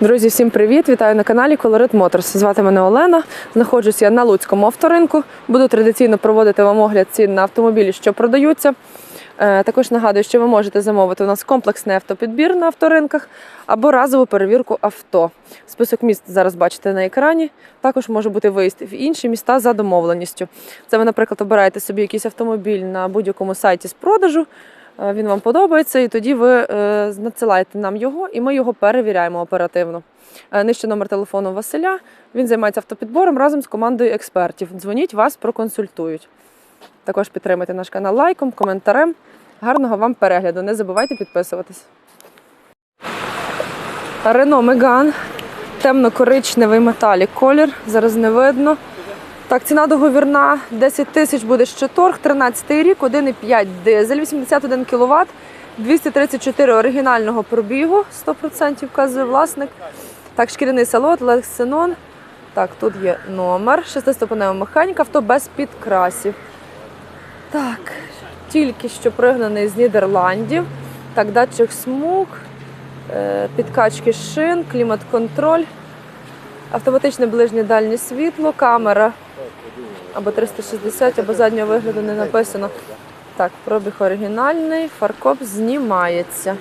Друзі, всім привіт! Вітаю на каналі Colorit Motors. Звати мене Олена. Знаходжусь я на Луцькому авторинку. Буду традиційно проводити вам огляд цін на автомобілі, що продаються. Е, Також нагадую, що ви можете замовити у нас комплексний автопідбір на авторинках або разову перевірку авто. Список міст зараз бачите на екрані. Також може бути виїзд в інші міста за домовленістю. Це ви, наприклад, обираєте собі якийсь автомобіль на будь-якому сайті з продажу. Е, Він вам подобається, і тоді ви е, надсилаєте нам його, і ми його перевіряємо оперативно. Е, Нижче номер телефону Василя. Він займається автопідбором разом з командою експертів. Дзвоніть, вас проконсультують. Також підтримайте наш канал лайком, коментарем. Гарного вам перегляду. Не забувайте підписуватись. Рено Меган. Темно-коричневий металік колір. Зараз не видно. Так, ціна договірна 10 тисяч буде ще торг, 13 рік, 1,5 дизель, 81 кВт, 234 оригінального пробігу, 100% вказує власник. Так, шкіряний салон, лексенон. Так, тут є номер, шестиступенева механіка, авто без підкрасів. Так, тільки що пригнаний з Нідерландів. Так, датчик смуг, е, підкачки шин, клімат-контроль, автоматичне ближнє дальнє світло, камера або 360, або заднього вигляду не написано. Так, пробіг оригінальний, фаркоп знімається.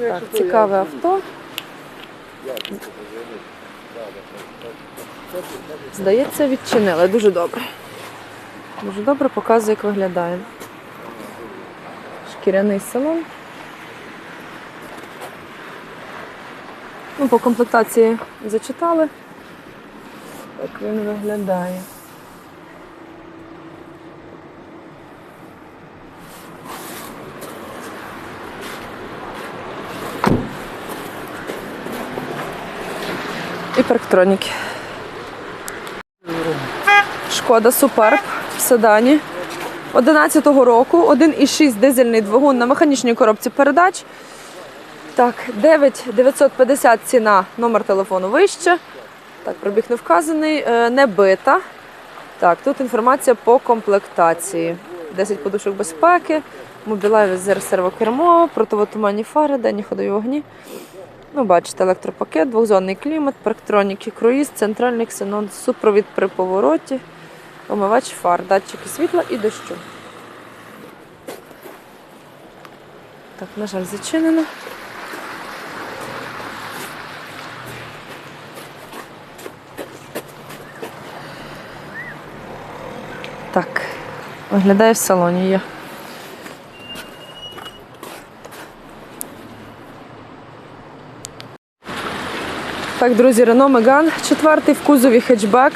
Так, цікаве авто. Здається, відчинили. Дуже добре. Дуже добре показує, як виглядає. Шкіряний салон. Ну, по комплектації зачитали. Як він виглядає. І. Шкода Суперб в седані 11-го року, 1,6 дизельний двигун на механічній коробці передач. Так, 9950 ціна, номер телефону вище. Так, пробіг не вказаний, е, не бита. Так, тут інформація по комплектації. 10 подушок безпеки, мобілеві з сервокермо, противотуманні фари, денні ходові вогні. Ну, бачите, електропакет, двохзонний клімат, парктроніки, круїз, центральний ксенон, супровід при повороті, омивач фар, датчики світла і дощу. Так, на жаль, зачинено. Так, виглядає в салоні є. Так, друзі, Renault Megane четвертий в кузові хетчбек.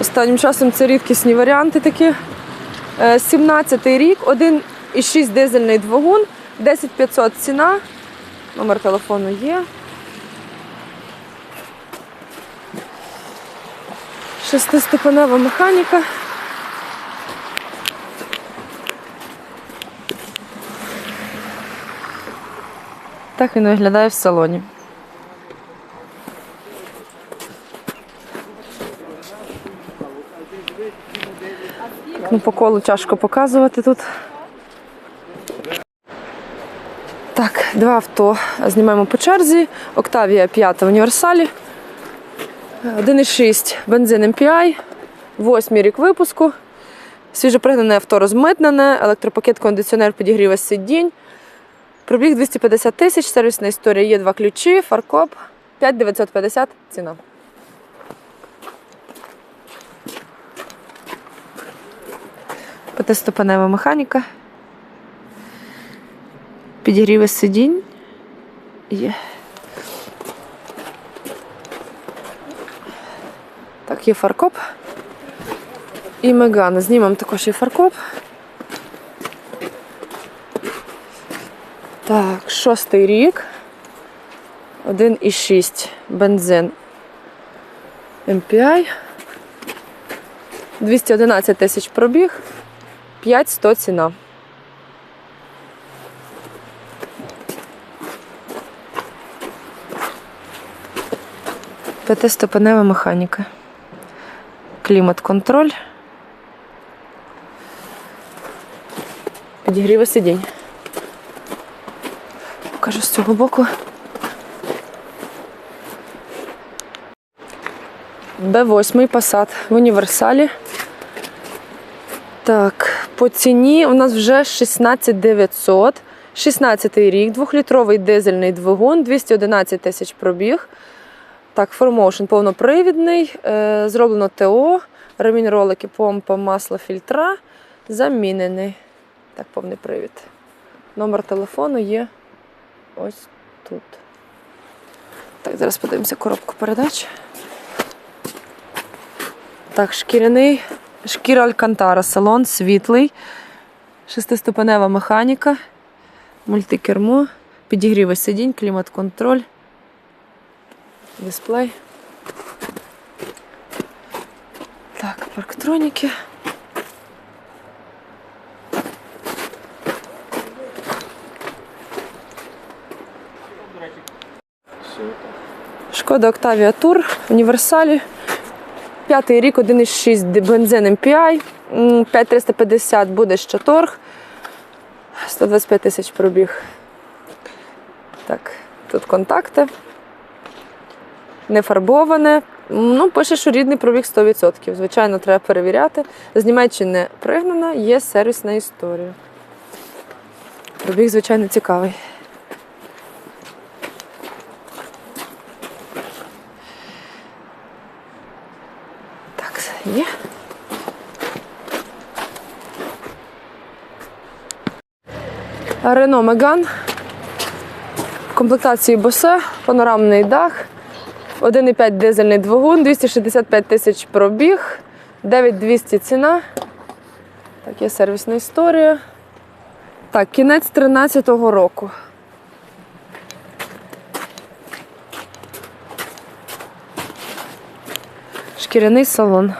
Останнім часом це рідкісні варіанти такі. 17-й рік, 1,6 дизельний двигун, 10500 ціна. Номер телефону є. Шестиступенева механіка. Так він виглядає в салоні. Ну, по колу тяжко показувати тут. Так, два авто знімаємо по черзі. Октавія 5 в універсалі. 1,6 бензин MPI, 8 рік випуску. Свіжопригнане авто розмитнене, електропакет, кондиціонер, підігріве сидінь. Пробіг 250 тисяч, сервісна історія. Є два ключі, фаркоп, 5950 ціна. П'ятиступенева механіка. Підігріви сидінь. Є. Так, є фаркоп. І Меган. Знімемо також і фаркоп. Так, шостий рік. 1,6 бензин MPI. 211 тисяч пробіг. 5100 ціна. П'ятиступенева механіка. Клімат-контроль. Підігріви сидінь. Покажу з цього боку. Б8 Passat в універсалі. Так, по ціні у нас вже 16 900. 16 рік, двохлітровий дизельний двигун, 211 тисяч пробіг. Так, формоушен повнопривідний, е, зроблено ТО, ремінь ролики, помпа, масло, фільтра. Замінений. Так, повний привід. Номер телефону є ось тут. Так, зараз подивимося коробку передач. Так, шкіряний, шкіра Алькантара, салон світлий, шестиступенева механіка, мультикермо, підігріви сидінь, клімат-контроль, дисплей. Так, парктроніки. Шкода Octavia Tour універсалі. П'ятий рік, 1,6 бензин MPI, 5350 буде ще торг. 125 тисяч пробіг. Так, тут контакти. Не фарбоване. Ну, пише, що рідний пробіг 100%. Звичайно, треба перевіряти. З Німеччини пригнана, є сервісна історія. Пробіг, звичайно, цікавий. Так, є. Рено Меган. В комплектації Босе, панорамний дах, 1,5 дизельний двигун, 265 тисяч пробіг, 9200 ціна. Так, є сервісна історія. Так, кінець 13-го року. Шкіряний салон.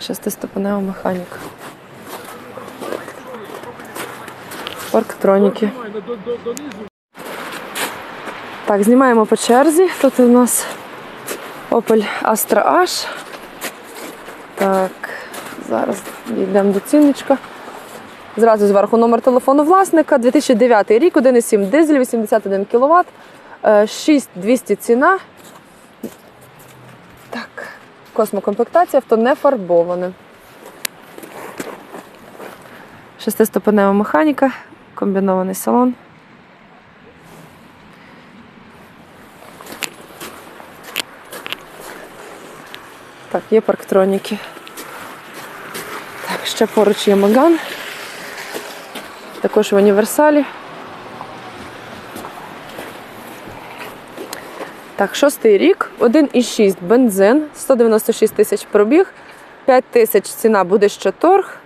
Шестиступенева механіка. Парктроніки. Так, знімаємо по черзі. Тут у нас Opel Astra H. Так, зараз йдемо до цінничка. Зразу зверху номер телефону власника. 2009 рік, 1,7 дизель, 81 кВт, 6200 ціна. Так, космокомплектація, авто не фарбоване. Шестиступенева механіка, комбінований салон. Так, є парктроніки. Так, ще поруч є Маган. Також в універсалі. Так, шостий рік, 1,6 бензин, 196 тисяч пробіг, 5 тисяч ціна буде ще торг.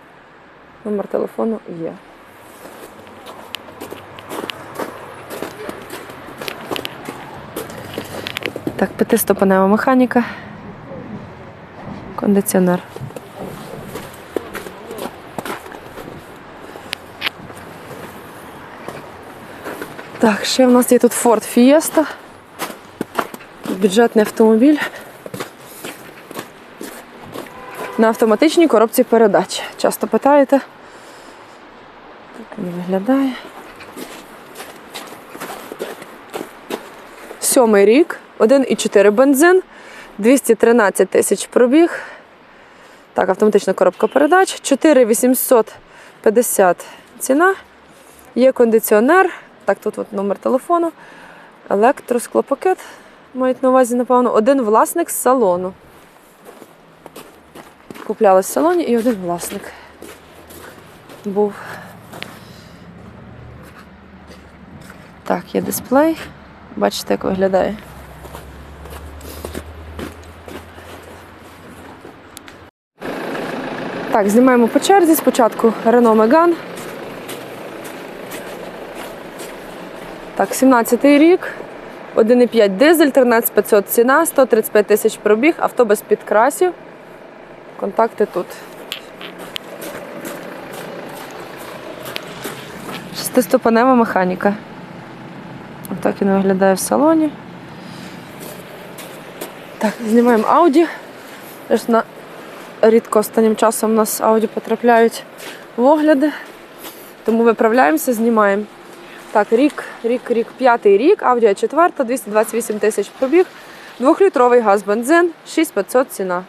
Номер телефону є. Так, п'ятиступенева механіка. Кондиціонер. Так, ще в нас є тут Ford Fiesta. Бюджетний автомобіль. На автоматичній коробці передач. Часто питаєте. Так він виглядає. Сьомий рік, 1,4 бензин, 213 тисяч пробіг. Так, автоматична коробка передач. 4850 ціна. Є кондиціонер. Так, тут от номер телефону. Електросклопакет. Мають на увазі, напевно, один власник з салону. Купляли в салоні і один власник був. Так, є дисплей. Бачите, як виглядає. Так, знімаємо по черзі. Спочатку Renault Megane. Так, 17-й рік. 1,5 дизель, 13500 ціна, 135 тисяч пробіг, авто без підкрасів. Контакти тут. Шестиступенева механіка. Отак він виглядає в салоні. Так, знімаємо Audi. Рідко останнім часом у нас Audi потрапляють в огляди. Тому виправляємося, знімаємо. Так, рік, рік, рік, п'ятий рік, Audi 4, 228 тисяч пробіг, двохлітровий газ бензин, 6500 ціна.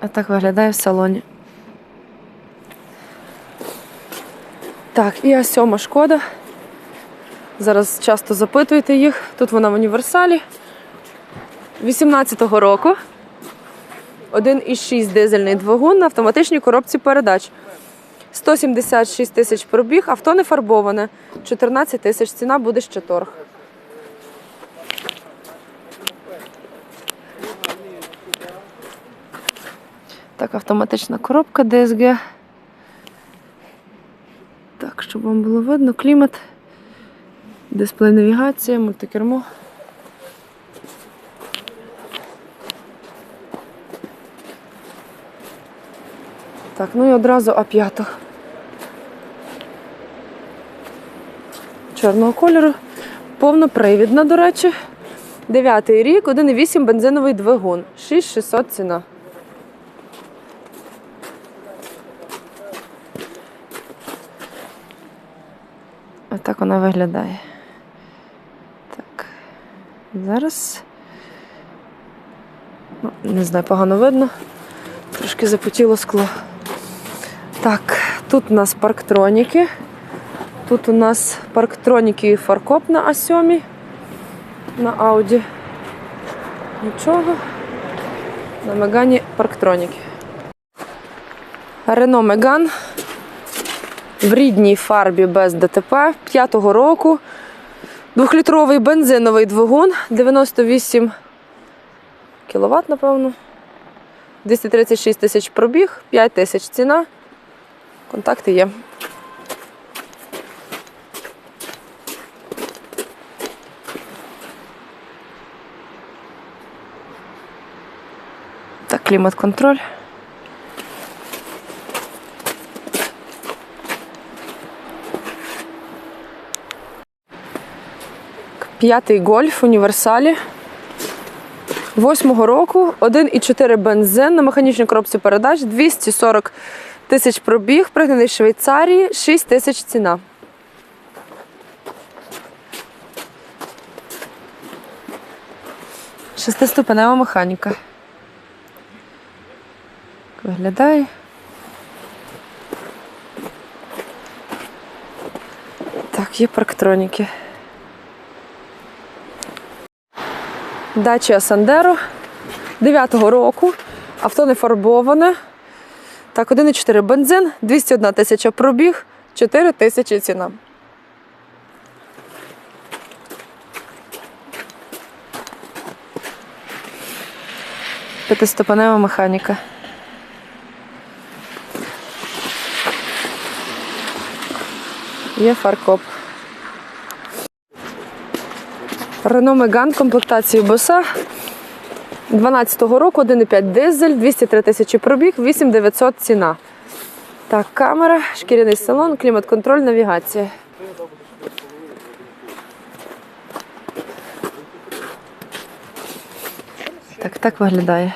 А так виглядає в салоні. Так, і а сьома шкода. Зараз часто запитуєте їх. Тут вона в універсалі. 18-го року. 1,6 дизельний двигун на автоматичній коробці передач. 176 тисяч пробіг, авто не фарбоване. 14 тисяч ціна буде ще торг. Так, автоматична коробка DSG. Так, щоб вам було видно, клімат, дисплей навігація, мультикермо. Так, ну і одразу А5. Чорного кольору. Повнопривідна, до речі. Дев'ятий рік, 1,8 бензиновий двигун. 6600 ціна. Отак вона виглядає. Зараз. Ну, не знаю, погано видно. Трошки запотіло скло. Так, тут у нас парктроніки. Тут у нас парктроніки і фаркоп на А7 на Ауді. Нічого. На Мегані парктроніки. Рено Меган в рідній фарбі без ДТП 5-го року. Двохлітровий бензиновий двигун 98 кВт, напевно. 236 тисяч пробіг, 5 тисяч ціна. Контакти є. Так, клімат-контроль. П'ятий гольф універсалі. Восьмого року 1,4 бензин на механічній коробці передач, 240 тисяч пробіг, пригнаний Швейцарії, 6 тисяч ціна. Шестиступенева механіка. Виглядає. Так, є парктроніки. Дача Сандеро 9-го року. Авто не фарбоване. Так, 1,4 бензин, 201 тисяча пробіг, 4 тисячі ціна. П'ятиступенева механіка. Є фаркоп. Рено Меган комплектації боса 12-го року, 1,5 дизель, 203 тисячі пробіг, 8900 ціна. Так, камера, шкіряний салон, клімат-контроль, навігація. Так, так виглядає.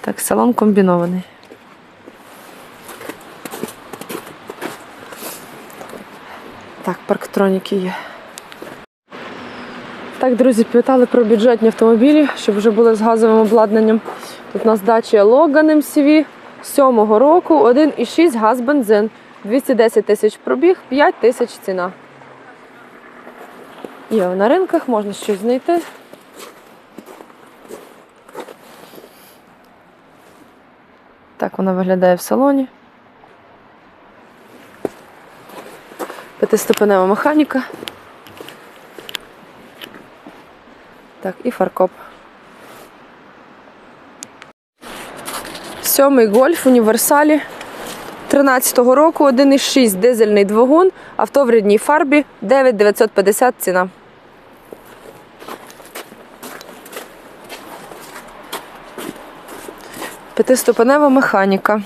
Так, салон комбінований. Так, парктроніки є. Так, друзі, питали про бюджетні автомобілі, щоб вже були з газовим обладнанням. Тут у нас дача Logan MCV 7-го року, 1,6 газ бензин, 210 тисяч пробіг, 5 тисяч ціна. Є на ринках, можна щось знайти. Так вона виглядає в салоні. П'ятиступенева механіка. Так, і фаркоп. Сьомий гольф універсалі 13-го року, 1,6 дизельний двигун, авто в рідній фарбі, 9950 ціна. П'ятиступенева механіка.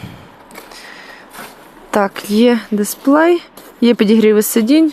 Так, є дисплей, є підігріви сидінь.